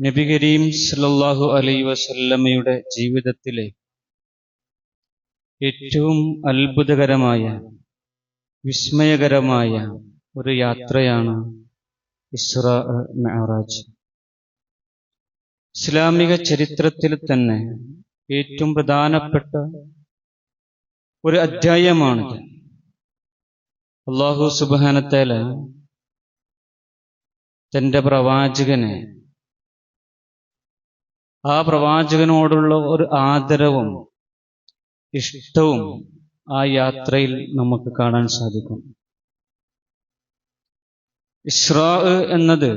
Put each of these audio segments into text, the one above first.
നബി കരീം സല്ലാഹു അലൈ വസല്ലമ്മയുടെ ജീവിതത്തിലെ ഏറ്റവും അത്ഭുതകരമായ വിസ്മയകരമായ ഒരു യാത്രയാണ് ഇസ്ര മെഹറാജ് ഇസ്ലാമിക ചരിത്രത്തിൽ തന്നെ ഏറ്റവും പ്രധാനപ്പെട്ട ഒരു അധ്യായമാണിത്. അള്ളാഹു സുബാനത്തേല തന്റെ പ്രവാചകനെ ആ പ്രവാചകനോടുള്ള ഒരു ആദരവും ഇഷ്ടവും ആ യാത്രയിൽ നമുക്ക് കാണാൻ സാധിക്കും. ഇസ്രാ എന്നത്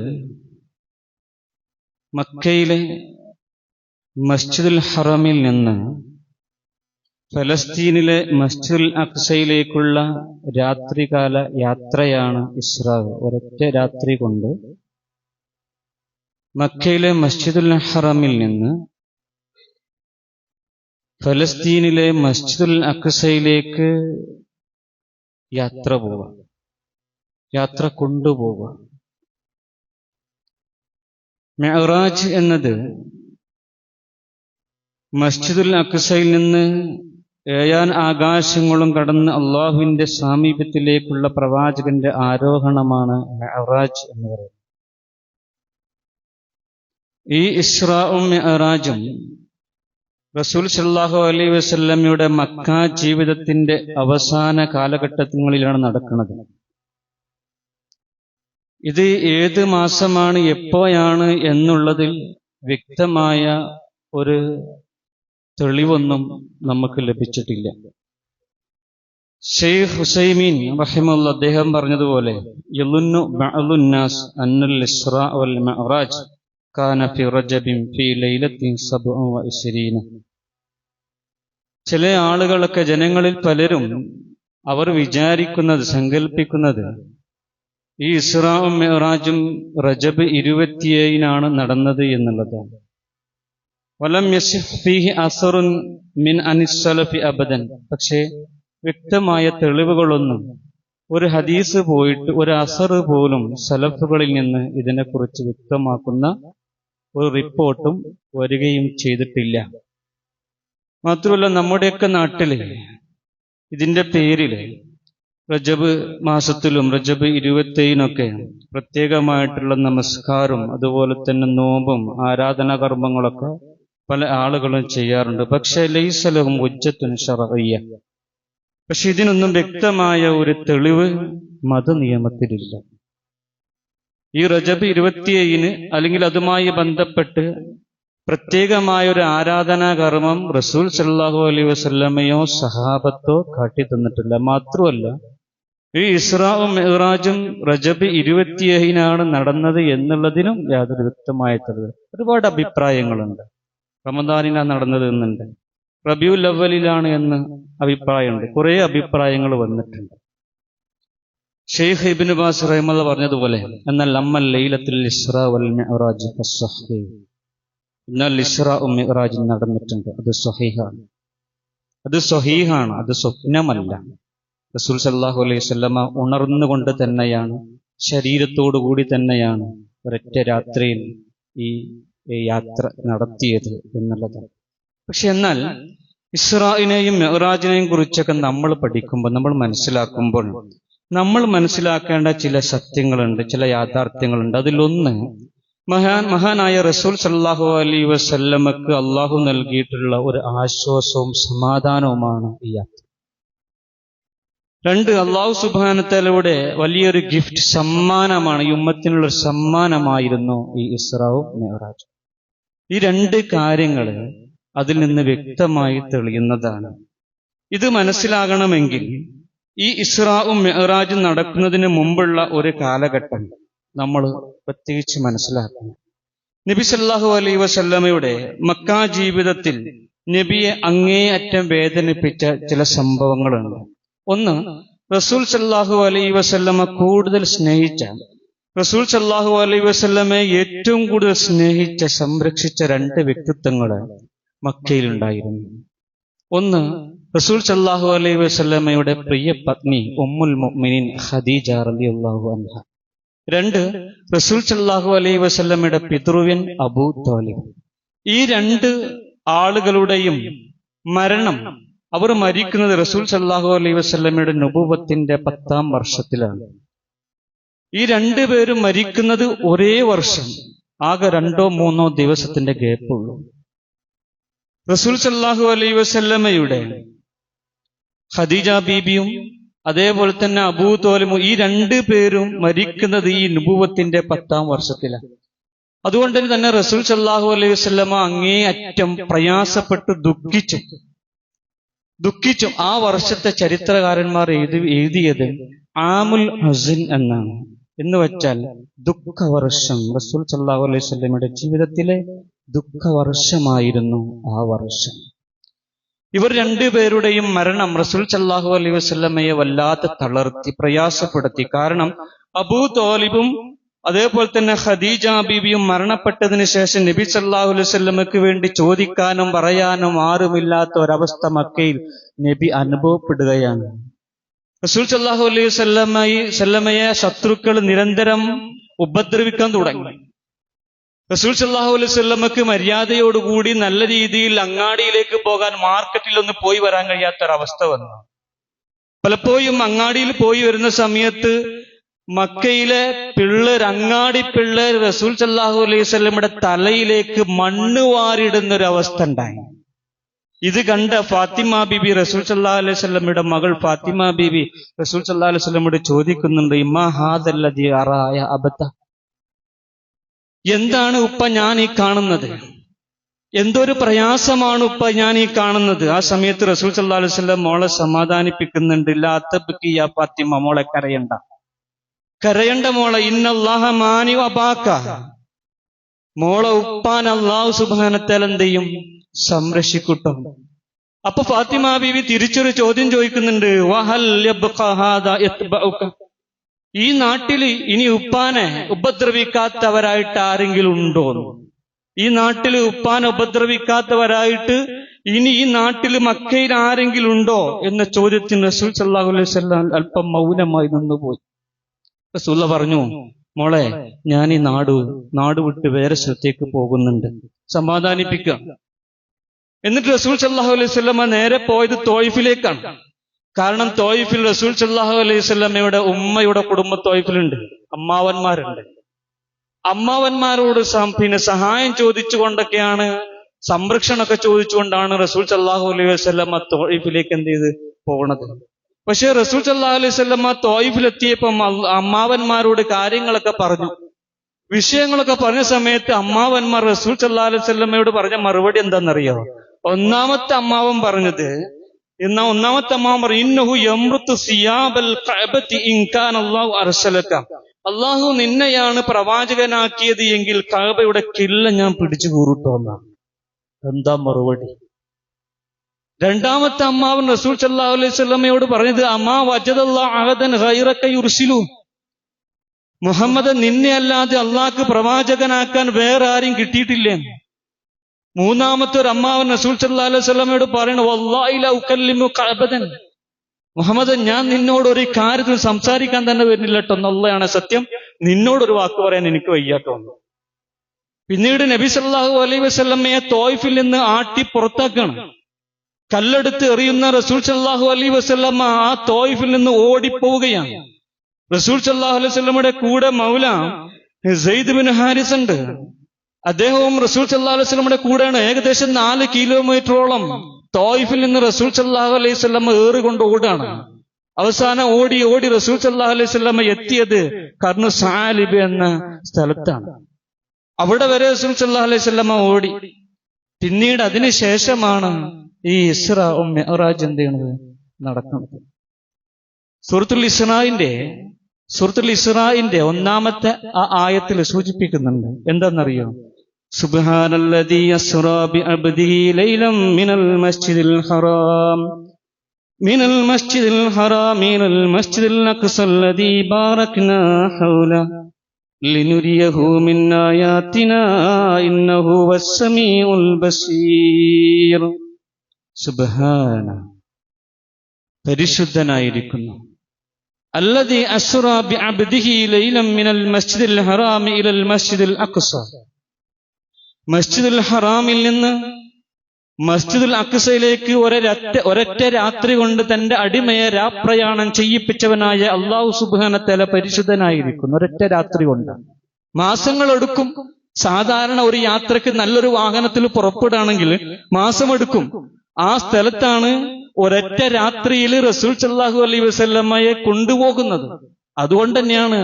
മക്കയിലെ മസ്ജിദുൽ ഹറമിൽ നിന്ന് ഫലസ്തീനിലെ മസ്ജിദുൽ അക്സയിലേക്കുള്ള രാത്രികാല യാത്രയാണ് ഇസ്രാ. ഒരൊറ്റ രാത്രി കൊണ്ട് മക്കയിലെ മസ്ജിദുൽ ഹറമിൽ നിന്ന് ഫലസ്തീനിലെ മസ്ജിദുൽ അക്സയിലേക്ക് യാത്ര പോവുക യാത്ര കൊണ്ടുപോവുക മെഹറാജ് എന്നത് മസ്ജിദുൽ അക്സയിൽ നിന്ന് ഏഴാൻ ആകാശങ്ങളും കടന്ന് അള്ളാഹുവിന്റെ സാമീപ്യത്തിലേക്കുള്ള പ്രവാചകന്റെ ആരോഹണമാണ് മെഹറാജ് എന്ന് പറയുന്നത്. ഈ ഇസ്രാവും മെഹറാജും റസൂൽ സല്ലാഹു അലൈ വസല്ലമയുടെ മക്ക ജീവിതത്തിന്റെ അവസാന കാലഘട്ടങ്ങളിലാണ് നടക്കുന്നത്. ഇത് ഏത് മാസമാണ് എപ്പോഴാണ് എന്നുള്ളതിൽ വ്യക്തമായ ഒരു തെളിവൊന്നും നമുക്ക് ലഭിച്ചിട്ടില്ല. ഷെയ്ഖ് ഹുസൈമീൻ റഹിമുള്ള അദ്ദേഹം പറഞ്ഞതുപോലെ യലുന്നു അന്നുൽ ഇസ്രാ വൽ മഅറാജ്. കാന ഫി റജബിൻ ഫി ലൈലത്തിൻ സബ്ഉ വ ഇശ്രീന ചില ആളുകളൊക്കെ ജനങ്ങളിൽ പലരും അവർ വിചാരിക്കുന്നത് സങ്കല്പിക്കുന്നത് ഈ ഇസ്രാവും മെഹറാജും റജബ് ഇരുപത്തിയേഴിനാണ് നടന്നത് എന്നുള്ളതാണ് വലം ഫീഹി അസറുൻ മിൻ അനിസ്സലഫി അബദൻ. പക്ഷേ വ്യക്തമായ തെളിവുകളൊന്നും ഒരു ഹദീസ് പോയിട്ട് ഒരു അസർ പോലും സലഫുകളിൽ നിന്ന് ഇതിനെക്കുറിച്ച് വ്യക്തമാക്കുന്ന ഒരു റിപ്പോർട്ടും വരികയും ചെയ്തിട്ടില്ല. മാത്രമല്ല നമ്മുടെയൊക്കെ നാട്ടിൽ ഇതിന്റെ പേരിൽ റജബ് മാസത്തിലും റജബ് ഇരുപത്തേഴിനൊക്കെ പ്രത്യേകമായിട്ടുള്ള നമസ്കാരം അതുപോലെ തന്നെ നോമ്പും ആരാധനാ കർമ്മങ്ങളൊക്കെ പല ആളുകളും ചെയ്യാറുണ്ട്. പക്ഷേ ലൈസലവും ഉജ്ജത്തുൻ ഷറയ്യ പക്ഷെ ഇതിനൊന്നും വ്യക്തമായ ഒരു തെളിവ് മതനിയമത്തിലില്ല. ഈ റജബ് ഇരുപത്തിയേഴിന് അല്ലെങ്കിൽ അതുമായി ബന്ധപ്പെട്ട് പ്രത്യേകമായ ഒരു ആരാധനാ കർമ്മം റസൂൽ സല്ലാഹു അലൈ വസല്ലമയോ സഹാബത്തോ കാട്ടി തന്നിട്ടില്ല മാത്രമല്ല ഈ ഇസ്രാവും മെഹ്റാജും റജബ് ഇരുപത്തിയേഴിനാണ് നടന്നത് എന്നുള്ളതിനും യാതൊരു വ്യക്തമായ ഒരുപാട് അഭിപ്രായങ്ങളുണ്ട്. റമദാനിലാണ് നടന്നത് എന്നുണ്ട്. റബിയുൽ അവലിലാണ് എന്ന് അഭിപ്രായമുണ്ട്. കുറേ അഭിപ്രായങ്ങൾ വന്നിട്ടുണ്ട്. ഷെയ്ഖ് ഇബിൻ ബാസ് റഹിമല്ല പറഞ്ഞതുപോലെ എന്നാൽ അമ്മൽ ലൈലത്തിൽ വൽ എന്നാൽ നടന്നിട്ടുണ്ട്. അത് സ്വഹീഹാണ്. അത് സ്വഹീഹാണ്. അത് സ്വപ്നമല്ല. റസൂൽ സല്ലാഹു അലൈഹി സ്വല്ലമ ഉണർന്നുകൊണ്ട് തന്നെയാണ് ശരീരത്തോടു കൂടി തന്നെയാണ് ഒരൊറ്റ രാത്രിയിൽ ഈ യാത്ര നടത്തിയത് എന്നുള്ളതാണ് പക്ഷെ എന്നാൽ ഇസ്രായിനെയും മെഹറാജിനെയും കുറിച്ചൊക്കെ നമ്മൾ പഠിക്കുമ്പോൾ നമ്മൾ മനസ്സിലാക്കുമ്പോൾ നമ്മൾ മനസ്സിലാക്കേണ്ട ചില സത്യങ്ങളുണ്ട് ചില യാഥാർത്ഥ്യങ്ങളുണ്ട്. അതിലൊന്ന് മഹാൻ മഹാനായ റസൂൽ സല്ലാഹു അലി വസല്ലമക്ക് അള്ളാഹു നൽകിയിട്ടുള്ള ഒരു ആശ്വാസവും സമാധാനവുമാണ് ഈ യാത്ര. രണ്ട് അള്ളാഹു സുബാനത്തലയുടെ വലിയൊരു ഗിഫ്റ്റ് സമ്മാനമാണ് ഈ ഉമ്മത്തിനുള്ള ഒരു സമ്മാനമായിരുന്നു ഈ ഇസ്രാവും മെഹറാജും ഈ രണ്ട് കാര്യങ്ങൾ അതിൽ നിന്ന് വ്യക്തമായി തെളിയുന്നതാണ്. ഇത് മനസ്സിലാകണമെങ്കിൽ ഈ ഇസ്രാവും മെഹറാജും നടക്കുന്നതിന് മുമ്പുള്ള ഒരു കാലഘട്ടം നമ്മൾ പ്രത്യേകിച്ച് മനസ്സിലാക്കണം. നബി സല്ലാഹു അലൈ വസല്ലമയുടെ മക്കാ ജീവിതത്തിൽ നബിയെ അങ്ങേയറ്റം വേദനിപ്പിച്ച ചില സംഭവങ്ങളുണ്ട്. ഒന്ന് റസൂൽ സല്ലാഹു അലൈ വസല്ലമ കൂടുതൽ സ്നേഹിച്ച റസൂൽ സല്ലാഹു അലൈ വസല്ലമയെ ഏറ്റവും കൂടുതൽ സ്നേഹിച്ച സംരക്ഷിച്ച രണ്ട് വ്യക്തിത്വങ്ങൾ മക്കയിലുണ്ടായിരുന്നു. ഒന്ന് റസൂൽ സല്ലാഹു അലൈ വസല്ലമയുടെ പ്രിയ പത്നി ഉമ്മുൽ മുഅ്മിനീൻ ഖദീജ റളിയല്ലാഹു അൻഹ. രണ്ട് റസൂൽ സല്ലാഹു അലൈ വസല്ലമയുടെ പിതൃവ്യൻ അബൂ തോലിബ് ഈ രണ്ട് ആളുകളുടെയും മരണം അവർ മരിക്കുന്നത് റസൂൽ സല്ലാഹു അലൈ വസല്ലമയുടെ നുപൂവത്തിന്റെ പത്താം വർഷത്തിലാണ്. ഈ രണ്ടു പേരും മരിക്കുന്നത് ഒരേ വർഷം ആകെ രണ്ടോ മൂന്നോ ദിവസത്തിന്റെ ഗ്യാപ്പുള്ളൂ റസൂൽ സല്ലാഹു അലൈ വസല്ലമയുടെ ഖദീജ ബീബിയും അതേപോലെ തന്നെ അബൂ തോലമും ഈ രണ്ടു പേരും മരിക്കുന്നത് ഈ നുപൂവത്തിന്റെ പത്താം വർഷത്തിലാണ് അതുകൊണ്ട് തന്നെ റസൂൽ സല്ലാഹു അലൈഹി വസ്ലമ അങ്ങേ അറ്റം പ്രയാസപ്പെട്ട് ദുഃഖിച്ചു. ദുഃഖിച്ചു. ആ വർഷത്തെ ചരിത്രകാരന്മാർ എഴുതി എഴുതിയത് ആമുൽ ഹസിൻ എന്നാണ്. എന്ന് വെച്ചാൽ ദുഃഖവർഷം റസൂൽ സല്ലാഹു അലൈഹി വസ്ലമയുടെ ജീവിതത്തിലെ ദുഃഖവർഷമായിരുന്നു ആ വർഷം. ഇവർ രണ്ടുപേരുടെയും മരണം റസൂൽ സല്ലാഹു അലൈ വസ്ലമയെ വല്ലാതെ തളർത്തി പ്രയാസപ്പെടുത്തി. കാരണം അബൂ തോലിബും അതേപോലെ തന്നെ ഖദീജ ബീബിയും മരണപ്പെട്ടതിന് ശേഷം നബി സല്ലാഹു അലൈഹി വസ്ലമക്ക് വേണ്ടി ചോദിക്കാനും പറയാനും ആരുമില്ലാത്ത ഒരവസ്ഥ മക്കയിൽ നബി അനുഭവപ്പെടുകയാണ്. റസൂൽ സല്ലാഹു അലൈഹി വല്ലമയെ ശത്രുക്കൾ നിരന്തരം ഉപദ്രവിക്കാൻ തുടങ്ങി. റസൂൽ സല്ലാഹു അലൈഹി സ്വല്ലമക്ക് മര്യാദയോടുകൂടി നല്ല രീതിയിൽ അങ്ങാടിയിലേക്ക് പോകാൻ മാർക്കറ്റിൽ ഒന്ന് പോയി വരാൻ കഴിയാത്തൊരവസ്ഥ വന്നു. പലപ്പോഴും അങ്ങാടിയിൽ പോയി വരുന്ന സമയത്ത് മക്കയിലെ പിള്ളേർ അങ്ങാടി പിള്ളേർ റസൂൽ സല്ലാഹു അലൈഹി സ്വല്ലമ്മയുടെ തലയിലേക്ക് മണ്ണ് വാരിടുന്ന ഒരു അവസ്ഥ ഉണ്ടായി. ഇത് കണ്ട ഫാത്തിമ ബിബി റസൂൽ സല്ലാ അലൈഹി സ്വല്ലമ്മയുടെ മകൾ ഫാത്തിമ ബിബി റസൂൽ സല്ലാ അലൈഹി സ്വല്ലമ്മയോട് ചോദിക്കുന്നുണ്ട് ഇമാ ഹാദല്ലതി അറായ അബത്ത എന്താണ് ഉപ്പ ഞാൻ ഈ കാണുന്നത്? എന്തൊരു പ്രയാസമാണ് ഉപ്പ ഞാൻ ഈ കാണുന്നത്? ആ സമയത്ത് റസൂൽ സല്ലാ അലൈഹി സ്വല്ലം മോളെ സമാധാനിപ്പിക്കുന്നുണ്ട്. ലാത്തബിയ ഫാത്തിമ മോളെ കരയണ്ട. കരയണ്ട മോളെ ഇന്നല്ലാഹ മാനി അബാക്ക മോളെ ഉപ്പാൻ അള്ളാഹു സുബാനത്താൽ എന്ത് ചെയ്യും സംരക്ഷിക്കുട്ടോ. അപ്പൊ ഫാത്തിമ ബീവി തിരിച്ചൊരു ചോദ്യം ചോദിക്കുന്നുണ്ട്. വഹൽ ഈ നാട്ടിൽ ഇനി ഉപ്പാനെ ഉപദ്രവിക്കാത്തവരായിട്ട് ആരെങ്കിലും ഉണ്ടോ ഈ നാട്ടിൽ ഉപ്പാനെ ഉപദ്രവിക്കാത്തവരായിട്ട് ഇനി ഈ നാട്ടിൽ മക്കയിൽ ആരെങ്കിലും ഉണ്ടോ എന്ന ചോദ്യത്തിന് റസൂൽ സല്ലാഹു അലൈഹി സ്വല്ലാം അല്പം മൗനമായി നിന്നുപോയി. റസൂല്ല പറഞ്ഞു മോളെ ഞാൻ ഈ നാട് നാട് വിട്ട് വേറെ സ്ഥലത്തേക്ക് പോകുന്നുണ്ട്. സമാധാനിപ്പിക്കുക. എന്നിട്ട് റസൂൽ സല്ലാഹു അലൈഹി സ്വല്ലമ്മ നേരെ പോയത് തോയിഫിലേക്കാണ്. കാരണം തോയിഫിൽ റസൂൽ സല്ലാഹു അലൈഹി സ്വല്ലമ്മയുടെ ഉമ്മയുടെ കുടുംബ തോയിഫിലുണ്ട്. അമ്മാവന്മാരുണ്ട്. അമ്മാവന്മാരോട് പിന്നെ സഹായം ചോദിച്ചുകൊണ്ടൊക്കെയാണ് സംരക്ഷണമൊക്കെ ചോദിച്ചുകൊണ്ടാണ് റസൂൽ സല്ലാഹു അലൈഹി വസ്ലമ്മ തോയിഫിലേക്ക് എന്ത് ചെയ്ത് പോകണത് പക്ഷെ റസൂൽ സല്ലാഹു അലൈഹി വസ്ലമ്മ തോയിഫിലെത്തിയപ്പം അമ്മാവന്മാരോട് കാര്യങ്ങളൊക്കെ പറഞ്ഞു. വിഷയങ്ങളൊക്കെ പറഞ്ഞ സമയത്ത് അമ്മാവന്മാർ റസൂൽ സല്ലാ അലൈഹി സ്വല്ലമ്മയോട് പറഞ്ഞ മറുപടി എന്താണെന്നറിയോ? ഒന്നാമത്തെ അമ്മാവൻ പറഞ്ഞത് എന്നാ ഒന്നാമത്തെ അമ്മാവൻ പറഞ്ഞു ഇന്നഹു അള്ളാഹു നിന്നെയാണ് പ്രവാചകനാക്കിയത് എങ്കിൽ കഅബയുടെ കില്ല ഞാൻ പിടിച്ചു കൂറിട്ടോ എന്നാണ്. എന്താ മറുപടി? രണ്ടാമത്തെ അമ്മാവൻ റസൂൽ സല്ലാഹു അലൈഹി വസല്ലമയോട് പറഞ്ഞത് അഹദൻ ഖൈറക യുർസിലു. മുഹമ്മദ് നിന്നെ അല്ലാതെ അള്ളാഹ്ക്ക് പ്രവാചകനാക്കാൻ വേറെ ആരും കിട്ടിയിട്ടില്ലേ? മൂന്നാമത്തെ ഒരു അമ്മാവൻ റസൂൽ സല്ലല്ലാഹു അലൈഹി വസല്ലമയോട് പറയണ കഅബദൻ മുഹമ്മദ് ഞാൻ നിന്നോട് ഒരു കാര്യത്തിൽ സംസാരിക്കാൻ തന്നെ വരുന്നില്ല കേട്ടോ. എന്നുള്ളതാണ് സത്യം. നിന്നോടൊരു വാക്ക് പറയാൻ എനിക്ക് വയ്യാട്ടോ പിന്നീട് നബി സല്ലാഹു അലൈഹി വസല്ലമയെ തോയ്ഫിൽ നിന്ന് ആട്ടി പുറത്താക്കണം കല്ലെടുത്ത് എറിയുന്ന റസൂൽ സല്ലാഹു അലൈഹി വസല്ലമ ആ തോയ്ഫിൽ നിന്ന് ഓടിപ്പോവുകയാണ്. റസൂൽ സല്ലാഹു അലൈഹി വസല്ലമയുടെ കൂടെ മൗല സെയ്ദ് ബിൻ ഹാരിസ് ഉണ്ട്. അദ്ദേഹവും റസൂൽ സല്ലല്ലാഹു അലൈഹി വസല്ലമയുടെ കൂടെയാണ്. ഏകദേശം നാല് കിലോമീറ്ററോളം തോയിഫിൽ നിന്ന് റസൂൽ സല്ലല്ലാഹു അലൈഹി വസല്ലമ ഏറിക്കൊണ്ട് ഓടാണ് അവസാനം ഓടി ഓടി റസൂൽ സല്ലല്ലാഹു അലൈഹി വസല്ലമ എത്തിയത് കർണു സാലിബ് എന്ന സ്ഥലത്താണ്. അവിടെ വരെ റസൂൽ സല്ലല്ലാഹു അലൈഹി വസല്ലമ ഓടി. പിന്നീട് അതിനുശേഷമാണ് ഈ ഇസ്ര മെഹറാജ് എന്ത് ചെയ്യണത്? നടക്കുന്നത്. സുഹൃത്തുൽ ഇസ്രായിന്റെ സുഹൃത്തുൽ ഇസ്രായിന്റെ ഒന്നാമത്തെ ആ ആയത്തിൽ സൂചിപ്പിക്കുന്നുണ്ട്. എന്താണെന്നറിയോ? സുബ്ഹാനല്ലദീ അസ്റാ ബിഅബ്ദിഹി ലൈലം മിനൽ മസ്ജിദിൽ ഹറാം من المسجد الحرام إلى المسجد الأقصى الذي باركنا حوله لنريه من آياتنا إنه هو السميع البصير സുബഹാന പരിശുദ്ധനായിരിക്കുന്നു الذي أسرى بعبده ليلا من المسجد الحرام إلى المسجد الأقصى മസ്ജിദുൽ ഹറാമിൽ നിന്ന് മസ്ജിദുൽ അക്സയിലേക്ക് ഒരൊറ്റ ഒരൊറ്റ രാത്രി കൊണ്ട് തന്റെ അടിമയെ രാപ്രയാണം ചെയ്യിപ്പിച്ചവനായ അള്ളാഹു സുബാനത്തല പരിശുദ്ധനായിരിക്കുന്നു. ഒരൊറ്റ രാത്രി കൊണ്ട്. മാസങ്ങളെടുക്കും സാധാരണ ഒരു യാത്രയ്ക്ക് നല്ലൊരു വാഹനത്തിൽ പുറപ്പെടുകയാണെങ്കിൽ മാസമെടുക്കും ആ സ്ഥലത്താണ് ഒരൊറ്റ രാത്രിയിൽ റസൂൽ സല്ലാഹു അലൈ കൊണ്ടുപോകുന്നത്. അതുകൊണ്ട് തന്നെയാണ്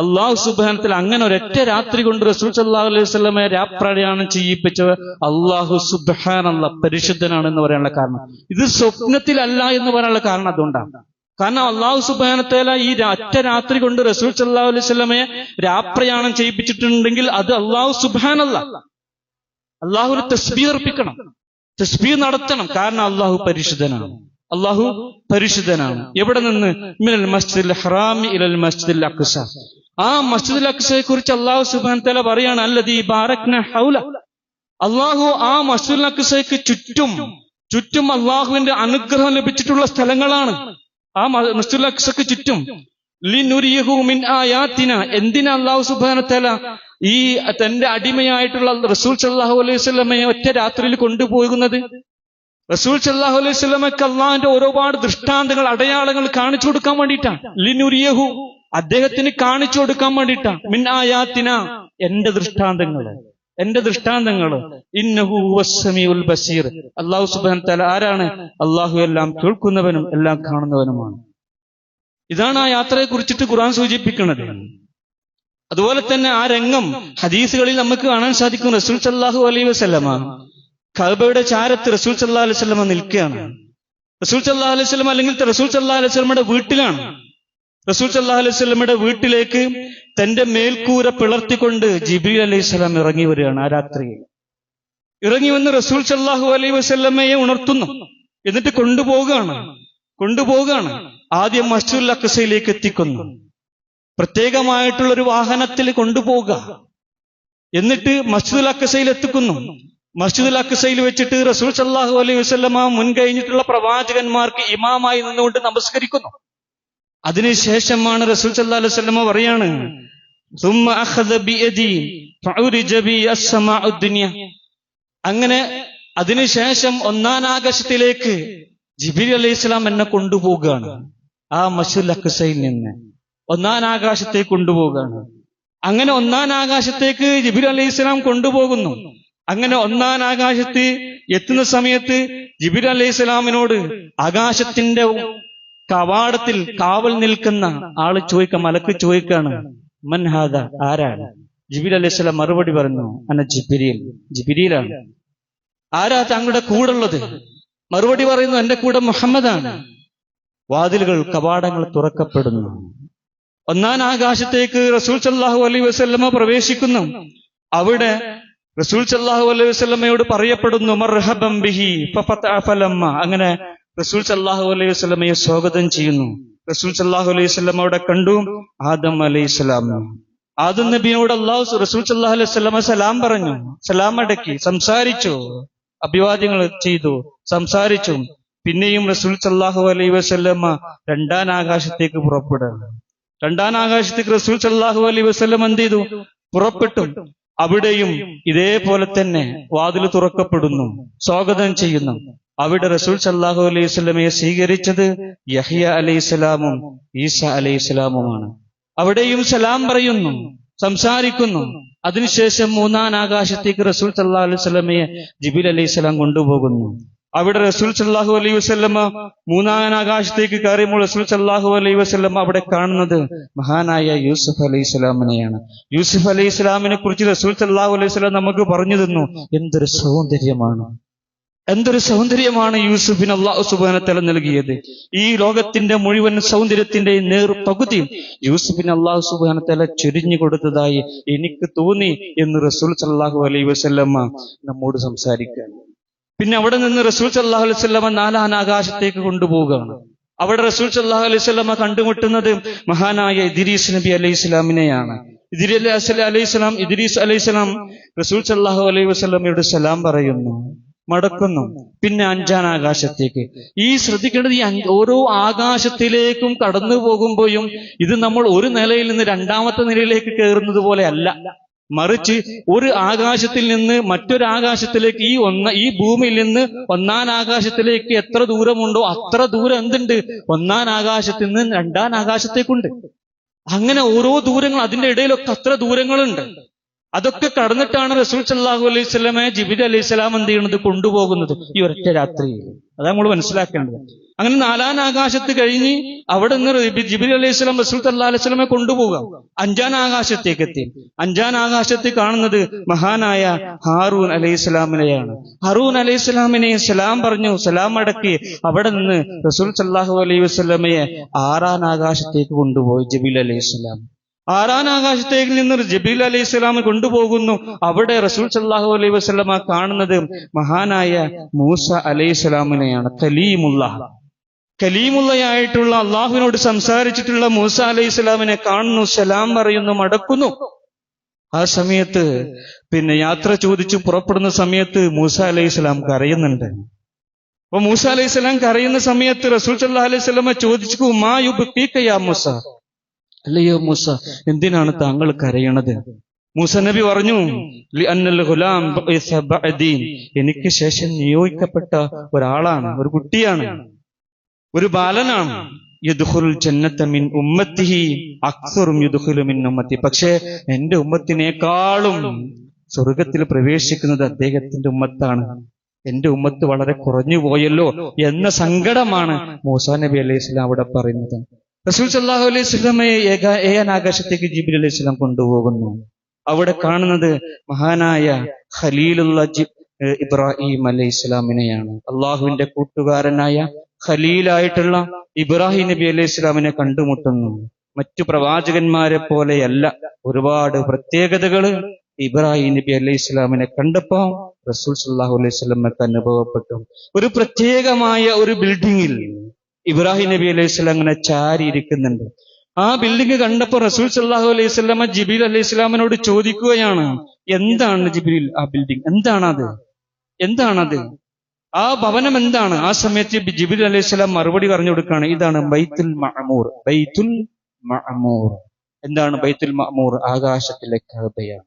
അള്ളാഹു സുബാനത്തിൽ അങ്ങനെ ഒരൊറ്റ രാത്രി കൊണ്ട് റസൂൽ സല്ലാഹു അലൈഹി സ്വലമെ രാപ്രയാണം ചെയ്യിപ്പിച്ചത് അള്ളാഹു പരിശുദ്ധനാണ് എന്ന് പറയാനുള്ള കാരണം. ഇത് സ്വപ്നത്തിലല്ല എന്ന് പറയാനുള്ള കാരണം അതുകൊണ്ടാണ്. കാരണം അള്ളാഹു സുബാനത്തേല ഈ ഒറ്റ രാത്രി കൊണ്ട് റസൂൽ സല്ലാഹു അലൈഹി സ്വലമയെ രാപ്രയാണം ചെയ്യിപ്പിച്ചിട്ടുണ്ടെങ്കിൽ അത് അള്ളാഹു സുബാനല്ല അള്ളാഹു തസ്ബീർപ്പിക്കണം തസ്ബീ അർപ്പിക്കണം. തസ്ബീ നടത്തണം. കാരണം അള്ളാഹു പരിശുദ്ധനാണ്. അള്ളാഹു പരിശുദ്ധനാണ്. എവിടെ നിന്ന്? മിനൽ മസ്ജിദുൽ ഹറാമി ഇലൽ മസ്ജിദുൽ അക്സ. ആ മസ്ജിദുൽ അക്സയെ കുറിച്ച് അള്ളാഹു സുബാൻ തല പറയാണ് അല്ലതി ബാറക്ന ഹൗല. അള്ളാഹു ആ മസ്ജിദുൽ അക്സയ്ക്ക് ചുറ്റും ചുറ്റും അള്ളാഹുവിന്റെ അനുഗ്രഹം ലഭിച്ചിട്ടുള്ള സ്ഥലങ്ങളാണ്. ആ മസ്ജിദ് മസ്ജിദുൽ അക്സക്ക് ചുറ്റും. ലിനുരിയഹു മിൻ ആയാത്തിന. എന്തിനാ അള്ളാഹു സുബാന തല ഈ തന്റെ അടിമയായിട്ടുള്ള റസൂൽ സല്ലാഹു അലൈഹി സ്വലമയെ ഒറ്റ രാത്രിയിൽ കൊണ്ടുപോകുന്നത്? റസൂൽ സല്ലാഹു അലൈഹി സ്വലമക്ക് അള്ളാഹിന്റെ ഒരുപാട് ദൃഷ്ടാന്തങ്ങൾ അടയാളങ്ങൾ കാണിച്ചു കൊടുക്കാൻ വേണ്ടിയിട്ടാണ്. ലിനുരിയഹു അദ്ദേഹത്തിന് കാണിച്ചു കൊടുക്കാൻ വേണ്ടിയിട്ടാണ്. മിൻ എന്റെ ദൃഷ്ടാന്തങ്ങൾ. എന്റെ ദൃഷ്ടാന്തങ്ങൾ. ഇന്നഹു ബസീർ. അള്ളാഹു സുബാൻ തല ആരാണ്? അള്ളാഹു എല്ലാം കേൾക്കുന്നവനും എല്ലാം കാണുന്നവനുമാണ്. ഇതാണ് ആ യാത്രയെ കുറിച്ചിട്ട് ഖുർആൻ സൂചിപ്പിക്കുന്നത്. അതുപോലെ തന്നെ ആ രംഗം ഹദീസുകളിൽ നമുക്ക് കാണാൻ സാധിക്കും റസൂൽ സല്ലാഹു അലൈഹി വസല്ലമ. ഖബയുടെ ചാരത്ത് റസൂൽ സല്ലാ അലൈഹി സ്വലമ നിൽക്കുകയാണ്. റസൂൽ സല്ലാ അലൈഹി സ്വലം അല്ലെങ്കിൽ റസൂൽ സല്ലാ അലൈഹി വസല്ലമയുടെ വീട്ടിലാണ്. റസൂൽ സല്ലാ അലൈഹി വസല്ലമയുടെ വീട്ടിലേക്ക് തന്റെ മേൽക്കൂര പിളർത്തിക്കൊണ്ട് ജിബ്രീൽ അലൈഹി സ്വലാം ഇറങ്ങി വരികയാണ് ആ രാത്രിയിൽ. ഇറങ്ങി വന്ന് റസൂൽ സല്ലാഹു അലൈഹി വസല്ലമയെ ഉണർത്തുന്നു. എന്നിട്ട് കൊണ്ടുപോവുകയാണ്. കൊണ്ടുപോവുകയാണ്. ആദ്യം മസ്ജിദുൽ അക്സയിലേക്ക് എത്തിക്കുന്നു. പ്രത്യേകമായിട്ടുള്ള ഒരു വാഹനത്തിൽ കൊണ്ടുപോവുക. എന്നിട്ട് മസ്ജിദുൽ അക്സയിൽ എത്തിക്കുന്നു. മസ്ജിദുൽ അക്സയിൽ വെച്ചിട്ട് റസൂൽ സല്ലാഹു അലൈഹി വസ്ലമ മുൻകഴിഞ്ഞിട്ടുള്ള പ്രവാചകന്മാർക്ക് ഇമാമായി നിന്നുകൊണ്ട് നമസ്കരിക്കുന്നു. അതിനുശേഷമാണ് റസൂൽ സല്ലാ അലൈഹി വസ്ലമ പറയാണ് അങ്ങനെ അതിനുശേഷം ഒന്നാം ആകാശത്തിലേക്ക് ജിബിരി അലൈഹി ഇസ്ലാം എന്നെ കൊണ്ടുപോവുകയാണ് ആ മസ്ജിദുൽ അക്സയിൽ നിന്ന്. ഒന്നാം ആകാശത്തേക്ക് കൊണ്ടുപോവുകയാണ്. അങ്ങനെ ഒന്നാം ആകാശത്തേക്ക് ജിബിരി അലൈഹി ഇസ്ലാം കൊണ്ടുപോകുന്നു. അങ്ങനെ ഒന്നാം ആകാശത്ത് എത്തുന്ന സമയത്ത് ജിബിർ അലൈഹി സ്വലാമിനോട് ആകാശത്തിന്റെ കവാടത്തിൽ കാവൽ നിൽക്കുന്ന ആൾ ചോദിക്ക മലക്ക് ചോദിക്കാണ് മൻഹാദ ആരാണ്? ജിബിൽ അലൈഹി സ്വലാം മറുപടി പറഞ്ഞു അന്ന ജിബിരിയിൽ ജിബിരിയിലാണ് ആരാ തങ്ങളുടെ കൂടെ ഉള്ളത് മറുപടി പറയുന്നു എന്റെ കൂടെ മുഹമ്മദാണ്. വാതിലുകൾ കവാടങ്ങൾ തുറക്കപ്പെടുന്നു. ഒന്നാം ആകാശത്തേക്ക് റസൂൽ സല്ലാഹു അലൈ വസല്ലമ പ്രവേശിക്കുന്നു. അവിടെ റസൂൽ സല്ലാഹു അലൈഹി വസല്ലമയോട് പറയപ്പെടുന്നു ബിഹി അങ്ങനെ റസൂൽ സല്ലാഹു അലൈഹി വസല്ലമയെ സ്വാഗതം ചെയ്യുന്നു. റസൂൽ സല്ലാഹു അലൈഹി വസല്ലമ അവിടെ കണ്ടു ആദം അലൈഹി സ്വലാം. ആദം നബിയോട് അള്ളാഹു റസൂൽ സല്ലാഹു അലൈഹി വസല്ലമ സലാം പറഞ്ഞു. സലാം അടക്കി സംസാരിച്ചു. അഭിവാദ്യങ്ങൾ ചെയ്തു സംസാരിച്ചു. പിന്നെയും റസൂൽ സല്ലാഹു അലൈഹി വസല്ലമ രണ്ടാം ആകാശത്തേക്ക് പുറപ്പെടുന്നു. രണ്ടാം ആകാശത്തേക്ക് റസൂൽ സല്ലാഹു അലൈഹി വസ്ലം എന്ത് ചെയ്തു? പുറപ്പെട്ടു. അവിടെയും ഇതേപോലെ തന്നെ വാതിൽ തുറക്കപ്പെടുന്നു. സ്വാഗതം ചെയ്യുന്നു. അവിടെ റസൂൽ സല്ലാഹു അലൈഹി സ്വലമയെ സ്വീകരിച്ചത് യഹിയ അലൈഹി സ്വലാമും ഈസ അലൈഹി സ്വലാമുമാണ്. അവിടെയും സലാം പറയുന്നു സംസാരിക്കുന്നു. അതിനുശേഷം മൂന്നാം ആകാശത്തേക്ക് റസൂൽ സല്ലാ അലൈഹി സ്വലമയെ ജിബിൽ അലൈഹി സ്വലാം കൊണ്ടുപോകുന്നു. അവിടെ റസൂൽ സല്ലാഹു അലൈ വസല്ലമ മൂന്നാം ആകാശത്തേക്ക് കയറിയുമ്പോൾ റസൂൽ സല്ലാഹു അലൈ വസല്ലമ അവിടെ കാണുന്നത് മഹാനായ യൂസുഫ് അലൈഹി സ്വലാമിനെയാണ്. യൂസുഫ് അലൈഹി സ്വലാമിനെ കുറിച്ച് റസൂൽ സല്ലാഹു അലൈഹി സ്വലാം നമുക്ക് പറഞ്ഞു തന്നു. എന്തൊരു സൗന്ദര്യമാണ്. എന്തൊരു സൗന്ദര്യമാണ് യൂസുഫിന് അള്ളാഹു സുബാനത്തല നൽകിയത്. ഈ ലോകത്തിന്റെ മുഴുവൻ സൗന്ദര്യത്തിന്റെ നേർ പകുതി യൂസുഫിന് അള്ളാഹു സുബാനത്തല ചൊരിഞ്ഞു കൊടുത്തതായി എനിക്ക് തോന്നി എന്ന് റസൂൽ സല്ലാഹു അലൈ വസല്ലമ്മ നമ്മോട് സംസാരിക്കുകയാണ്. പിന്നെ അവിടെ നിന്ന് റസൂൽ സല്ലാഹു അലൈഹി സ്വല്ലമ നാലാം ആകാശത്തേക്ക് കൊണ്ടുപോവുകയാണ്. അവിടെ റസൂൽ സല്ലാഹു അലൈഹി സ്വല്ലമ കണ്ടുമുട്ടുന്നത് മഹാനായ ഇദിരീസ് നബി അലൈഹി സ്വലാമിനെയാണ്. ഇദിരി അലൈഹി സ്വലാം ഇദിരീസ് അലൈഹി സ്വലാം റസൂൽ സല്ലാഹു അലൈഹി വസ്ലമയോട് സലാം പറയുന്നു മടക്കുന്നു. പിന്നെ അഞ്ചാം ആകാശത്തേക്ക്. ഈ ശ്രദ്ധിക്കേണ്ടത് ഈ ഓരോ ആകാശത്തിലേക്കും കടന്നു പോകുമ്പോഴും ഇത് നമ്മൾ ഒരു നിലയിൽ നിന്ന് രണ്ടാമത്തെ നിലയിലേക്ക് കയറുന്നത് പോലെ അല്ല. മറിച്ച് ഒരു ആകാശത്തിൽ നിന്ന് മറ്റൊരു ആകാശത്തിലേക്ക് ഈ ഒന്ന ഈ ഭൂമിയിൽ നിന്ന് ഒന്നാം ആകാശത്തിലേക്ക് എത്ര ദൂരമുണ്ടോ അത്ര ദൂരം എന്തുണ്ട്? ഒന്നാം ആകാശത്തിൽ നിന്ന് രണ്ടാം ആകാശത്തേക്കുണ്ട്. അങ്ങനെ ഓരോ ദൂരങ്ങൾ അതിന്റെ ഇടയിലൊക്കെ അത്ര ദൂരങ്ങളുണ്ട്. അതൊക്കെ കടന്നിട്ടാണ് റസൂൽ സല്ലാഹു അലൈഹി സ്വലമെ ജിബിദ് അലൈഹി സ്വലാം എന്ത് ചെയ്യുന്നത് കൊണ്ടുപോകുന്നത് ഈ ഒരൊറ്റ രാത്രിയിൽ അതാണ് നമ്മൾ മനസ്സിലാക്കേണ്ടത്. അങ്ങനെ നാലാം ആകാശത്ത് കഴിഞ്ഞ് അവിടെ നിന്ന് ജിബിൽ അലൈഹി സ്വലാം റസൂൽ സല്ലാ അലൈഹി സ്വലമെ കൊണ്ടുപോകാം. അഞ്ചാം ആകാശത്തേക്ക് എത്തി. അഞ്ചാം ആകാശത്ത് കാണുന്നത് മഹാനായ ഹാറൂൻ അലൈഹി സ്വലാമിനെയാണ്. ഹാറൂൻ അലൈഹി സ്വലാമിനെ സലാം പറഞ്ഞു സലാം അടക്കി അവിടെ നിന്ന് റസൂൽ സല്ലാഹു അലൈഹി വസ്ലമയെ ആറാം ആകാശത്തേക്ക് കൊണ്ടുപോയി ജബീൽ അലൈഹി സ്വലാം. ആറാം ആകാശത്തേക്ക് നിന്ന് ജബീൽ അലൈഹി സ്വലാം കൊണ്ടുപോകുന്നു. അവിടെ റസൂൽ സല്ലാഹു അലൈഹി വസ്ലമ കാണുന്നത് മഹാനായ മൂസ അലൈഹി സ്വലാമിനെയാണ് കലീമുള്ള. കലീമുള്ളയായിട്ടുള്ള അള്ളാഹുവിനോട് സംസാരിച്ചിട്ടുള്ള മൂസ അലൈഹി സ്വലാമിനെ കാണുന്നു സലാം പറയുന്നു മടക്കുന്നു. ആ സമയത്ത് പിന്നെ യാത്ര ചോദിച്ചു പുറപ്പെടുന്ന സമയത്ത് മൂസ അലൈഹി സ്വലാം കരയുന്നുണ്ട്. അപ്പൊ മൂസ അലൈഹി സ്വലാം കരയുന്ന സമയത്ത് റസൂൽ സല്ലാ അലൈഹി സ്വലമ ചോദിച്ചു മായുബിക്കയാ മൂസ? അല്ലയോ മൂസ? എന്തിനാണ് താങ്കൾ കരയണത്? മൂസ നബി പറഞ്ഞു. എനിക്ക് ശേഷം നിയോഗിക്കപ്പെട്ട ഒരാളാണ് ഒരു കുട്ടിയാണ്. ഒരു ബാലനാണ്. മിൻ ഉമ്മത്തിഹി അക്സറും മിൻ ഉമ്മത്തി. പക്ഷേ എന്റെ ഉമ്മത്തിനേക്കാളും സ്വർഗത്തിൽ പ്രവേശിക്കുന്നത് അദ്ദേഹത്തിന്റെ ഉമ്മത്താണ്. എന്റെ ഉമ്മത്ത് വളരെ കുറഞ്ഞു പോയല്ലോ എന്ന സങ്കടമാണ് മൂസാ നബി അലൈഹി സ്വലാം അവിടെ പറയുന്നത്. റസൂൽ സല്ലാഹു അലൈഹി സ്വലമയെ ഏകാൻ ആകാശത്തേക്ക് ജിബിൽ അലൈഹി സ്വലാം കൊണ്ടുപോകുന്നു. അവിടെ കാണുന്നത് മഹാനായ ഖലീലുള്ള ഇബ്രാഹിം അലൈഹി സ്വലാമിനെയാണ്. അള്ളാഹുവിന്റെ കൂട്ടുകാരനായ ഖലീലായിട്ടുള്ള ഇബ്രാഹിം നബി അലൈഹി സ്വലാമിനെ കണ്ടുമുട്ടുന്നു. മറ്റു പ്രവാചകന്മാരെ പോലെയല്ല. ഒരുപാട് പ്രത്യേകതകൾ ഇബ്രാഹിം നബി അലൈഹി സ്വലാമിനെ കണ്ടപ്പോ റസൂൽ സല്ലാഹു അലൈഹി സ്വലമക്ക് അനുഭവപ്പെട്ടു. ഒരു പ്രത്യേകമായ ഒരു ബിൽഡിങ്ങിൽ ഇബ്രാഹിം നബി അലൈഹി സ്വലാം അങ്ങനെ ചാരി ഇരിക്കുന്നുണ്ട് ആ ബിൽഡിംഗ് കണ്ടപ്പോൾ റസൂൽ സല്ലാഹു അലൈഹി സ്വലാമ ജിബിൽ അലൈഹി സ്വലാമിനോട് ചോദിക്കുകയാണ് എന്താണ് ജിബിലിൽ ആ ബിൽഡിംഗ് എന്താണത്? എന്താണത്? ആ ഭവനം എന്താണ്? ആ സമയത്ത് ജിബിൽ അലൈഹി സ്വലാം മറുപടി പറഞ്ഞു കൊടുക്കുകയാണ് ഇതാണ് ബൈത്തുൽ മഅമൂർ. ബൈത്തുൽ മഅമൂർ. എന്താണ് ബൈത്തുൽ മഅമൂർ? ആകാശത്തിലെ കഅബയാണ്.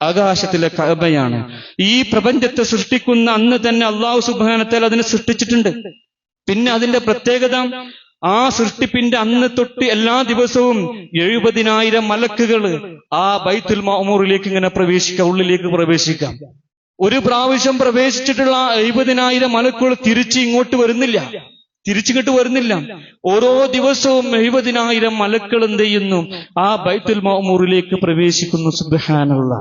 ആകാശത്തിലെ കഅബയാണ്. ഈ പ്രപഞ്ചത്തെ സൃഷ്ടിക്കുന്ന അന്ന് തന്നെ അള്ളാഹു സുബാനത്താൽ അതിനെ സൃഷ്ടിച്ചിട്ടുണ്ട്. പിന്നെ അതിന്റെ പ്രത്യേകത ആ സൃഷ്ടിപ്പിന്റെ അന്ന് തൊട്ട് എല്ലാ ദിവസവും എഴുപതിനായിരം മലക്കുകൾ ആ ബൈത്തുൽ മാമൂറിലേക്ക് ഇങ്ങനെ പ്രവേശിക്കാം ഉള്ളിലേക്ക് പ്രവേശിക്കാം. ഒരു പ്രാവശ്യം പ്രവേശിച്ചിട്ടുള്ള എഴുപതിനായിരം മലക്കുകൾ തിരിച്ച് ഇങ്ങോട്ട് വരുന്നില്ല. തിരിച്ചിങ്ങോട്ട് വരുന്നില്ല. ഓരോ ദിവസവും എഴുപതിനായിരം മലക്കൾ എന്ത് ചെയ്യുന്നു? ആ ബൈത്തുൽ മാമൂറിലേക്ക് പ്രവേശിക്കുന്നു സുബഹാനുള്ള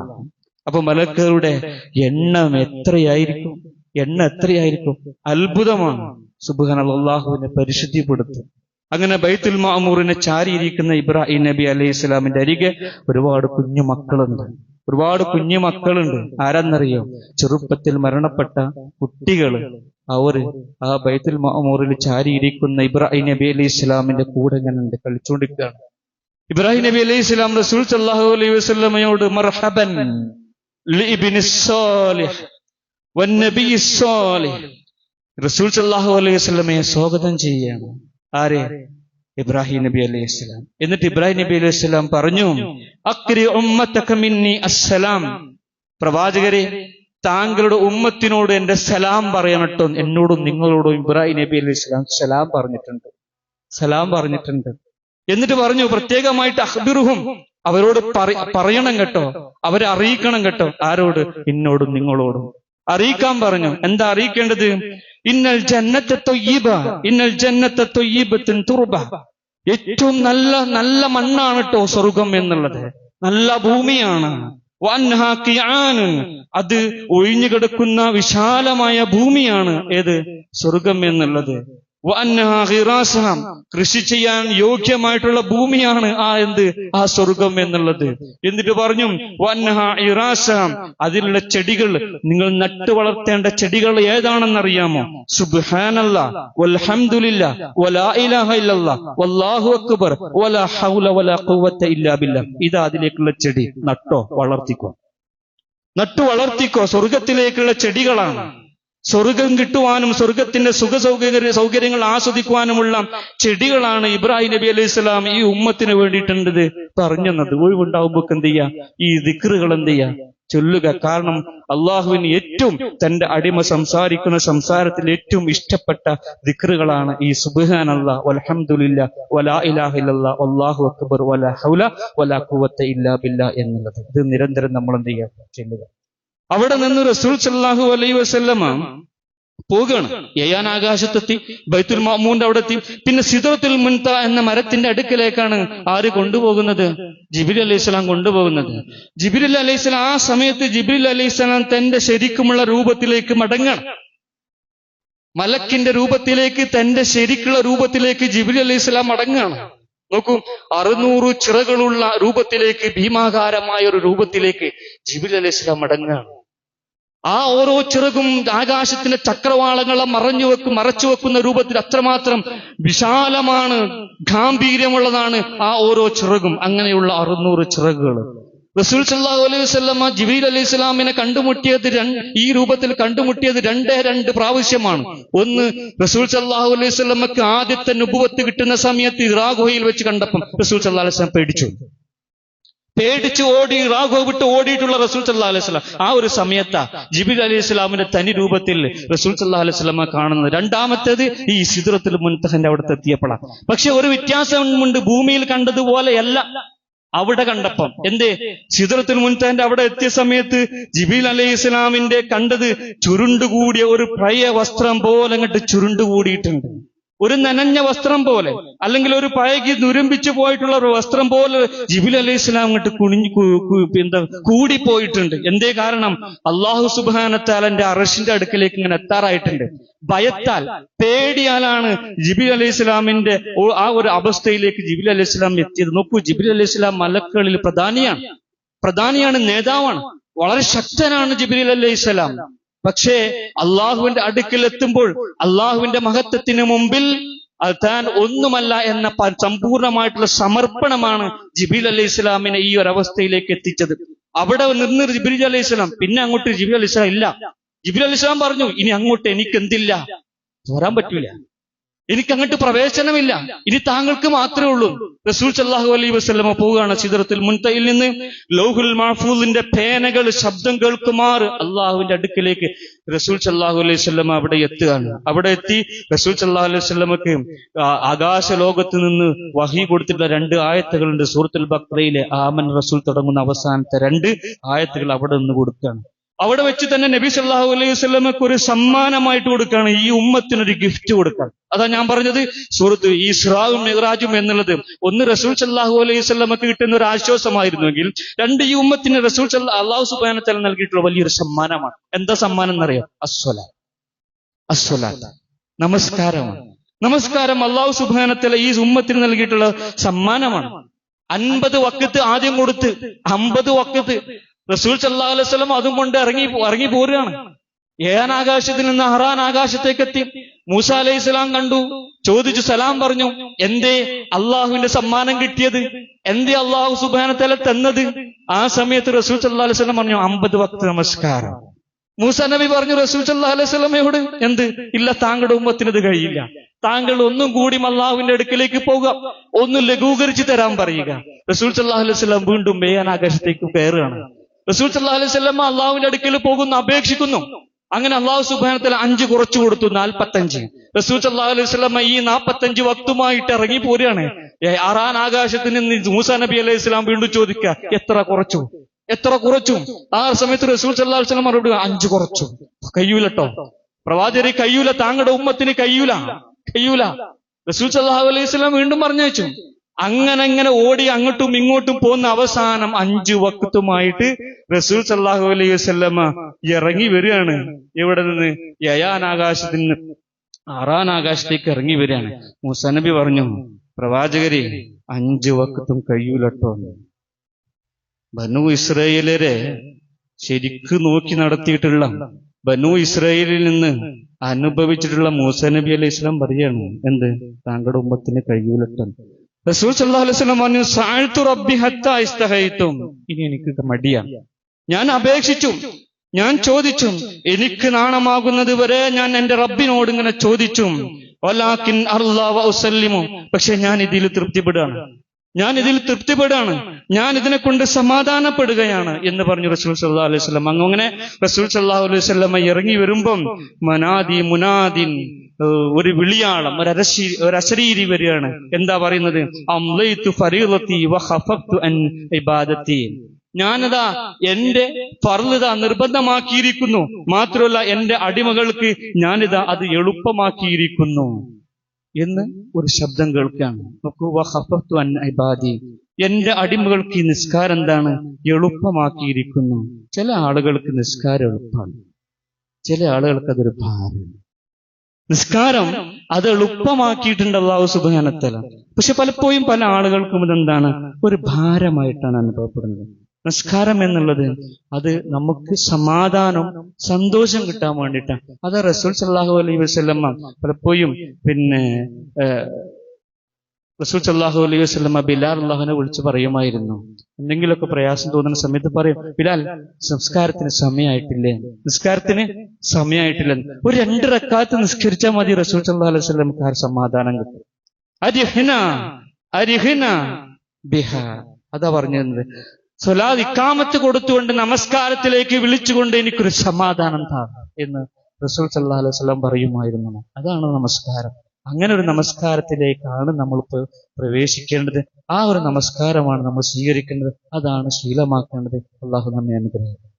അപ്പൊ മലക്കുകളുടെ എണ്ണം എത്രയായിരിക്കും? എണ്ണം എത്രയായിരിക്കും? അത്ഭുതമാണ്. സുബാൻ അള്ളാഹുവിനെ പരിശുദ്ധിപ്പെടുത്തും. അങ്ങനെ ബൈത്തുൽ മാമൂറിനെ ചാരിയിരിക്കുന്ന ഇബ്രാഹിം നബി അലൈഹി ഇസ്ലാമിന്റെ അരികെ ഒരുപാട് കുഞ്ഞു മക്കളുണ്ട്. ഒരുപാട് കുഞ്ഞു മക്കളുണ്ട്. ആരെന്നറിയോ? ചെറുപ്പത്തിൽ മരണപ്പെട്ട കുട്ടികൾ അവർ ആ ബൈത്തുൽ മാമൂറിൽ ചാരിയിരിക്കുന്ന ഇബ്രാഹിം നബി അലൈഹി ഇസ്ലാമിന്റെ കൂടെ ഇങ്ങനെ കളിച്ചുകൊണ്ടിരിക്കുകയാണ് ഇബ്രാഹിം നബി അലൈഹി ഇസ്ലാം റസൂൽ സല്ലാഹു അലൈഹി വസ്ലമയോട് മർഹബൻ റസൂൽ സല്ലാഹു അലൈഹി വസ്ലമയെ സ്വാഗതം ചെയ്യുകയാണ്. ആരെ? ഇബ്രാഹിം നബി അലൈഹി സ്വലാം. എന്നിട്ട് ഇബ്രാഹിം നബി അലൈഹി സ്വലാം പറഞ്ഞു അക്രി അസ്സലാം. പ്രവാചകരെ താങ്കളുടെ ഉമ്മത്തിനോട് എന്റെ സലാം പറയണട്ടോ. എന്നോടും നിങ്ങളോടും ഇബ്രാഹിം നബി അലൈഹി സ്വലാം സലാം പറഞ്ഞിട്ടുണ്ട്. സലാം പറഞ്ഞിട്ടുണ്ട്. എന്നിട്ട് പറഞ്ഞു പ്രത്യേകമായിട്ട് അഹ്ബിറുഹും അവരോട് പറയണം കേട്ടോ. അവരെ അറിയിക്കണം കേട്ടോ. ആരോട്? എന്നോടും നിങ്ങളോടും. അറിയിക്കാൻ പറഞ്ഞു. എന്താ അറിയിക്കേണ്ടത്? ഇന്നൽ ജന്നത്തെ തൊയ്യബ ഇന്നൽ ജന്നത്തെ തൊയ്യബത്തിൻ തുറുബ ഏറ്റവും നല്ല നല്ല മണ്ണാണ് കേട്ടോ സ്വർഗം എന്നുള്ളത്. നല്ല ഭൂമിയാണ്. അത് ഒഴിഞ്ഞു കിടക്കുന്ന വിശാലമായ ഭൂമിയാണ് ഏത്? സ്വർഗം എന്നുള്ളത്. കൃഷി ചെയ്യാൻ യോഗ്യമായിട്ടുള്ള ഭൂമിയാണ് ആ എന്ത്? ആ സ്വർഗം എന്നുള്ളത്. എന്നിട്ട് പറഞ്ഞു. അതിലുള്ള ചെടികൾ നിങ്ങൾ നട്ടു വളർത്തേണ്ട ചെടികൾ ഏതാണെന്നറിയാമോ? സുബ്ഹാനല്ല വൽഹംദുലില്ല വലാ ഇലാഹ വല്ലാഹു അക്ബർ വലാ ഹൗല വലാ ഇല്ലാ ഇതാ അതിലേക്കുള്ള ചെടി. നട്ടോ വളർത്തിക്കോ. നട്ടു വളർത്തിക്കോ. സ്വർഗത്തിലേക്കുള്ള ചെടികളാണ്. സ്വർഗം കിട്ടുവാനും സ്വർഗത്തിന്റെ സുഖ സൗകര്യ സൗകര്യങ്ങൾ ആസ്വദിക്കുവാനുമുള്ള ചെടികളാണ് ഇബ്രാഹിം നബി അലൈഹി സ്വലാം ഈ ഉമ്മത്തിന് വേണ്ടിയിട്ടുണ്ടത് പറഞ്ഞത്. ഒഴിവുണ്ടാവുമ്പോൾ എന്ത് ചെയ്യാ? ഈ ദിക്റുകൾ എന്ത് ചെയ്യാ? ചൊല്ലുക. കാരണം അള്ളാഹുവിന് ഏറ്റവും തന്റെ അടിമ സംസാരിക്കുന്ന സംസാരത്തിൽ ഏറ്റവും ഇഷ്ടപ്പെട്ട ദിക്റുകളാണ് ഈ സുബാൻ അല്ലാ വലാ ഇലാഹ അക്ബർ ഹൗല വലാ ഇല്ലാ ബില്ല എന്നുള്ളത്. ഇത് നിരന്തരം നമ്മൾ എന്ത് ചെയ്യുക ചെല്ലുക. അവിടെ നിന്ന് റസൂൽ സല്ലാഹു അലൈ വസല്ലമ പോവുകയാണ്. യയാൻ ആകാശത്തെത്തി ബൈത്തുൽ മാമൂന്റെ അവിടെ എത്തി പിന്നെ സിദറത്തുൽ മുൻത എന്ന മരത്തിന്റെ അടുക്കലേക്കാണ് ആര് കൊണ്ടുപോകുന്നത്? ജിബിരി അലൈഹി സ്വലാം കൊണ്ടുപോകുന്നത്. ജിബിരി അലൈഹി സ്വലാം ആ സമയത്ത് ജിബിരി അലൈഹി സ്വലാം തന്റെ ശരിക്കുമുള്ള രൂപത്തിലേക്ക് മടങ്ങണം. മലക്കിന്റെ രൂപത്തിലേക്ക് തന്റെ ശരിക്കുള്ള രൂപത്തിലേക്ക് ജിബിരി അലൈഹി സ്വലാം മടങ്ങുകയാണ് നോക്കൂ അറുന്നൂറ് ചിറകളുള്ള രൂപത്തിലേക്ക് ഭീമാകാരമായ ഒരു രൂപത്തിലേക്ക് ജിബിൽ അലൈഹി സ്വലാം മടങ്ങുകയാണ്. ആ ഓരോ ചിറകും ആകാശത്തിന്റെ ചക്രവാളങ്ങളെ മറഞ്ഞു വെക്കും മറച്ചു വെക്കുന്ന രൂപത്തിൽ അത്രമാത്രം വിശാലമാണ് ഗാംഭീര്യമുള്ളതാണ് ആ ഓരോ ചിറകും. അങ്ങനെയുള്ള അറുന്നൂറ് ചിറകുകൾ. റസൂൽ സല്ലാഹു അലൈഹി വസല്ലമ ജിബീൽ അലൈഹി സ്വലാമിനെ കണ്ടുമുട്ടിയത് ഈ രൂപത്തിൽ കണ്ടുമുട്ടിയത് രണ്ടേ രണ്ട് പ്രാവശ്യമാണ്. ഒന്ന് റസൂൽ സല്ലാഹു അലൈഹി വസല്ലമക്ക് ആദ്യത്തെ നുപുവത്ത് കിട്ടുന്ന സമയത്ത് ഇറാ ഗുഹയിൽ വെച്ച് കണ്ടപ്പം റസൂൽ സല്ലാ അലൈഹി സ്വലം പേടിച്ചു. പേടിച്ച് ഓടി റാഘോ വിട്ട് ഓടിയിട്ടുള്ള റസൂൽ സല്ലാ അലൈഹി സ്വലാം ആ ഒരു സമയത്താ ജിബിൽ അലൈഹി സ്വലാമിന്റെ തനി രൂപത്തിൽ റസൂൽ സല്ലാ അലൈഹി സ്വലാമ കാണുന്നത്. രണ്ടാമത്തേത് ഈ സിദ്റത്തിൽ മുൻതഹന്റെ അവിടുത്തെ എത്തിയപ്പോഴാണ് പക്ഷെ ഒരു വ്യത്യാസമുണ്ട് ഭൂമിയിൽ കണ്ടതുപോലെയല്ല അവിടെ കണ്ടപ്പം. എന്തേ? സിദ്റത്തുൽ മുൻതഹന്റെ അവിടെ എത്തിയ സമയത്ത് ജിബിൽ അലൈഹി ഇസ്ലാമിന്റെ കണ്ടത് ചുരുണ്ടുകൂടിയ ഒരു പഴയ വസ്ത്രം പോലെ അങ്ങോട്ട് ചുരുണ്ടുകൂടിയിട്ടുണ്ട്. ഒരു നനഞ്ഞ വസ്ത്രം പോലെ അല്ലെങ്കിൽ ഒരു പഴകി നുരമ്പിച്ചു പോയിട്ടുള്ള ഒരു വസ്ത്രം പോലെ ജിബിൽ അലൈഹി ഇസ്ലാം അങ്ങോട്ട് കുണിഞ്ഞു എന്താ കൂടിപ്പോയിട്ടുണ്ട്. എന്തേ കാരണം? അള്ളാഹു സുബാനത്താലന്റെ അറഷിന്റെ അടുക്കലേക്ക് ഇങ്ങനെ എത്താറായിട്ടുണ്ട്. ഭയത്താൽ പേടിയാലാണ് ജിബിൽ അലൈഹി ഇസ്ലാമിന്റെ ആ ഒരു അവസ്ഥയിലേക്ക് ജിബിൽ അലൈഹി ഇസ്ലാം എത്തിയത്. നോക്കൂ ജിബിൽ അലൈഹി ഇസ്ലാം മലക്കളിൽ പ്രധാനിയാണ്. പ്രധാനിയാണ് നേതാവാണ്. വളരെ ശക്തനാണ് ജിബിൽ അലൈഹി ഇസ്ലാം പക്ഷേ അള്ളാഹുവിന്റെ അടുക്കിൽ എത്തുമ്പോൾ അള്ളാഹുവിന്റെ മഹത്വത്തിന് മുമ്പിൽ താൻ ഒന്നുമല്ല എന്ന സമ്പൂർണമായിട്ടുള്ള സമർപ്പണമാണ് ജിബിൽ അലൈഹി ഇസ്ലാമിനെ ഈ ഒരു അവസ്ഥയിലേക്ക് എത്തിച്ചത്. അവിടെ നിന്ന് ജിബിൽ അലൈഹി ഇസ്ലാം പിന്നെ അങ്ങോട്ട് ജിബിൽ അലൈഹി ഇസ്ലാം ഇല്ല. ജിബിൽ അലൈഹി ഇസ്ലാം പറഞ്ഞു ഇനി അങ്ങോട്ട് എനിക്ക് എന്തില്ല വരാൻ പറ്റൂല. എനിക്ക് അങ്ങോട്ട് പ്രവേശനമില്ല. ഇനി താങ്കൾക്ക് മാത്രമേ ഉള്ളൂ. റസൂൽ സല്ലാഹു അലൈ വസ്ലമ പോവുകയാണ് ചിത്രത്തിൽ മുൻതയിൽ നിന്ന്. ലോഹുൽ മഹഫൂദിന്റെ പേനകൾ ശബ്ദം കേൾക്കുമാർ അള്ളാഹുവിന്റെ അടുക്കിലേക്ക് റസൂൽ സല്ലാഹു അലൈഹി വസ്ലമ അവിടെ എത്തുകയാണ്. അവിടെ എത്തി റസൂൽ സല്ലാഹു അലൈഹി വസ്ലമക്ക് ആകാശ ലോകത്ത് നിന്ന് വഹി കൊടുത്തിട്ടുള്ള രണ്ട് ആയത്തുകളുണ്ട്. സൂറത്തുൽ ബക്രയിലെ ആമൻ റസൂൽ തുടങ്ങുന്ന അവസാനത്തെ രണ്ട് ആയത്തുകൾ അവിടെ നിന്ന് കൊടുക്കുകയാണ്. അവിടെ വെച്ച് തന്നെ നബി സല്ലാഹു അലൈഹി വസ്ലമക്ക് ഒരു സമ്മാനമായിട്ട് കൊടുക്കുകയാണ് ഈ ഉമ്മത്തിനൊരു ഗിഫ്റ്റ് കൊടുക്കാൻ. അതാ ഞാൻ പറഞ്ഞത് സുഹൃത്ത് ഈ ഇസ്രാവും മെഹ്റാജും എന്നുള്ളത് ഒന്ന് റസൂൽ സല്ലാഹു അലൈഹി വസ്ലമക്ക് കിട്ടുന്ന ഒരു ആശ്വാസമായിരുന്നുവെങ്കിൽ രണ്ട് ഈ ഉമ്മത്തിന് റസൂൽ സല്ല അള്ളാഹു സുബാനത്തല നൽകിയിട്ടുള്ള വലിയൊരു സമ്മാനമാണ്. എന്താ സമ്മാനം എന്നറിയാം? അസ്വല അസ്വല നമസ്കാരമാണ്. നമസ്കാരം അള്ളാഹു സുബാനത്തല ഈ ഉമ്മത്തിന് നൽകിയിട്ടുള്ള സമ്മാനമാണ്. അൻപത് വക്കത്ത് ആദ്യം കൊടുത്ത് അമ്പത് വക്കത്ത് റസൂൽ സല്ലാ അലൈഹി സ്വലം അതും കൊണ്ട് ഇറങ്ങി ഇറങ്ങി പോരുകയാണ്. ഏഴാൻ ആകാശത്തിൽ നിന്ന് അഹ്റാൻ ആകാശത്തേക്ക് എത്തി. മൂസ അലൈഹി സ്വലാം കണ്ടു. ചോദിച്ചു സലാം പറഞ്ഞു. എന്തേ അള്ളാഹുവിന്റെ സമ്മാനം കിട്ടിയത്? എന്തേ അള്ളാഹു സുബാനത്തല തന്നത്? ആ സമയത്ത് റസൂൽ സല്ലാ അലൈഹി സ്വലം പറഞ്ഞു അമ്പത് വക്ത നമസ്കാരം. മൂസ നബി പറഞ്ഞു റസൂൽ സല്ലാ അലൈഹി സ്വലമയോട് എന്ത്? ഇല്ല താങ്കളുടെ ഉമ്മത്തിന് ഇത് കഴിയില്ല. താങ്കൾ ഒന്നും കൂടി അള്ളാഹുവിന്റെ അടുക്കിലേക്ക് പോകുക ഒന്ന് ലഘൂകരിച്ച് തരാൻ പറയുക. റസൂൽ സല്ലാ അലൈഹി സ്വലം വീണ്ടും മേയാൻ ആകാശത്തേക്ക് കയറുകയാണ്. റസൂൽ സല്ലാ അലൈഹി സ്വലം അള്ളാഹുവിന്റെ അടുക്കൽ പോകുന്നു അപേക്ഷിക്കുന്നു. അങ്ങനെ അള്ളാഹു സുബാനത്തിൽ അഞ്ച് കുറച്ചു കൊടുത്തു നാൽപ്പത്തഞ്ച്. റസൂൽ സല്ലാ അലൈഹി സ്വലമ ഈ നാൽപ്പത്തഞ്ച് വക്തുമായിട്ട് ഇറങ്ങി പോരുകയാണ്. അറാൻ ആറാൻ ആകാശത്ത് നിന്ന് മൂസ നബി അലൈഹി സ്വലാം വീണ്ടും ചോദിക്കുക എത്ര കുറച്ചു? എത്ര കുറച്ചു? ആ സമയത്ത് റസൂൽ സല്ലാ അലൈഹി സ്വലം മറുപടി അഞ്ച് കുറച്ചു. കയ്യൂലട്ടോ പ്രവാചകരെ കയ്യൂല താങ്കളുടെ ഉമ്മത്തിന് കയ്യൂല. കയ്യൂല. റസൂൽ സല്ലാഹു അലൈഹി സ്വലാം വീണ്ടും പറഞ്ഞയച്ചു. അങ്ങനെ അങ്ങനെ ഓടി അങ്ങോട്ടും ഇങ്ങോട്ടും പോകുന്ന അവസാനം അഞ്ചു വക്കത്തുമായിട്ട് റസൂൽ സല്ലാഹു അലൈഹി വസല്ലമ ഇറങ്ങി വരികയാണ്. ഇവിടെ നിന്ന്? യയാൻ ആകാശത്തിൽ നിന്ന്. ആറാൻ ആകാശത്തേക്ക് ഇറങ്ങി വരികയാണ്. മുസനബി പറഞ്ഞു പ്രവാചകരെ അഞ്ചു വക്കത്തും കഴിയൂലട്ടോ. എന്ന്." ബനു ഇസ്രയേലരെ ശരിക്ക് നോക്കി നടത്തിയിട്ടുള്ള ബനു ഇസ്രയേലിൽ നിന്ന് അനുഭവിച്ചിട്ടുള്ള മൂസനബി അലൈഹി ഇസ്ലാം പറയാണ് എന്ത്? താങ്കളുടെ ഉമ്മത്തിന് കഴിയൂലട്ടോ. റസൂൽ സല്ലല്ലാഹു അലൈഹി വസല്ലം പറഞ്ഞു സാഴ്ത്തു റബ്ബി ഹത്താ ഇസ്തഹൈത്തും ഇനി എനിക്ക് മടിയാണ് ഞാൻ അപേക്ഷിച്ചു. ഞാൻ ചോദിച്ചു എനിക്ക് നാണമാകുന്നത് വരെ ഞാൻ എന്റെ റബ്ബിനോട് ഇങ്ങനെ ചോദിച്ചു. ഉസല്ലിമു പക്ഷെ ഞാൻ ഇതിൽ തൃപ്തിപ്പെടുകയാണ്. ഞാൻ ഇതിൽ തൃപ്തിപ്പെടുകയാണ്. ഞാൻ ഇതിനെ കൊണ്ട് സമാധാനപ്പെടുകയാണ് എന്ന് പറഞ്ഞു റസൂൽ സല്ലാ അലൈഹി സ്വലം അങ്ങനെ റസൂൽ സല്ലാഹു അലൈഹി സ്വലമ ഇറങ്ങി വരുമ്പം മനാദി മുനാദിൻ. ഒരു വിളിയാളം ഒരു അരശീ ഒരു അശരീരി വരികയാണ്. എന്താ പറയുന്നത്? ഞാനതാ എന്റെ ഫർലിത നിർബന്ധമാക്കിയിരിക്കുന്നു. മാത്രമല്ല എന്റെ അടിമകൾക്ക് ഞാനിതാ അത് എളുപ്പമാക്കിയിരിക്കുന്നു. എന്ന് ഒരു ശബ്ദം കേൾക്കുകയാണ്. നോക്കൂ ഇബാദി. എന്റെ അടിമകൾക്ക് ഈ നിസ്കാരം എന്താണ്? എളുപ്പമാക്കിയിരിക്കുന്നു. ചില ആളുകൾക്ക് നിസ്കാരം എളുപ്പമാണ്. ചില ആളുകൾക്ക് അതൊരു ഭാരം നിസ്കാരം അത് എളുപ്പമാക്കിയിട്ടുണ്ട് അള്ളാഹു സുബാനത്തല പക്ഷെ പലപ്പോഴും പല ആളുകൾക്കും ഇതെന്താണ്? ഒരു ഭാരമായിട്ടാണ് അനുഭവപ്പെടുന്നത്. നിസ്കാരം എന്നുള്ളത് അത് നമുക്ക് സമാധാനം സന്തോഷം കിട്ടാൻ വേണ്ടിയിട്ടാണ്. അത് റസൂൽ സല്ലാഹു അലൈഹി വസ്ലമ്മ പലപ്പോഴും പിന്നെ റസൂൽ സല്ലാഹു അലൈഹി വസ്ലമ ബിലാൽ അള്ളാഹുനെ വിളിച്ച് പറയുമായിരുന്നു. എന്തെങ്കിലുമൊക്കെ പ്രയാസം തോന്നുന്ന സമയത്ത് പറയും ബിലാൽ സംസ്കാരത്തിന് സമയമായിട്ടില്ലേ? നിസ്കാരത്തിന് സമയമായിട്ടില്ല? ഒരു രണ്ട് റക്കാത്ത് നിസ്കരിച്ചാൽ മതി റസൂൽ സല്ലാ അലൈഹി വസ്ലമക്ക് ആ സമാധാനം കിട്ടും. അരിഹിന ബിഹ. അതാ പറഞ്ഞിരുന്നത്. സ്വലാദ് ഇക്കാമത്ത് കൊടുത്തുകൊണ്ട് നമസ്കാരത്തിലേക്ക് വിളിച്ചുകൊണ്ട് എനിക്കൊരു സമാധാനം താ എന്ന് റസൂൽ സല്ലാ അലൈഹി വസല്ലം പറയുമായിരുന്നു. അതാണ് നമസ്കാരം. അങ്ങനെ ഒരു നമസ്കാരത്തിലേക്കാണ് നമ്മൾ പ്രവേശിക്കേണ്ടത്. ആ ഒരു നമസ്കാരമാണ് നമ്മൾ സ്വീകരിക്കേണ്ടത്. അതാണ് ശീലമാക്കേണ്ടത്. അള്ളാഹു നമ്മെ അനുഗ്രഹിക്കും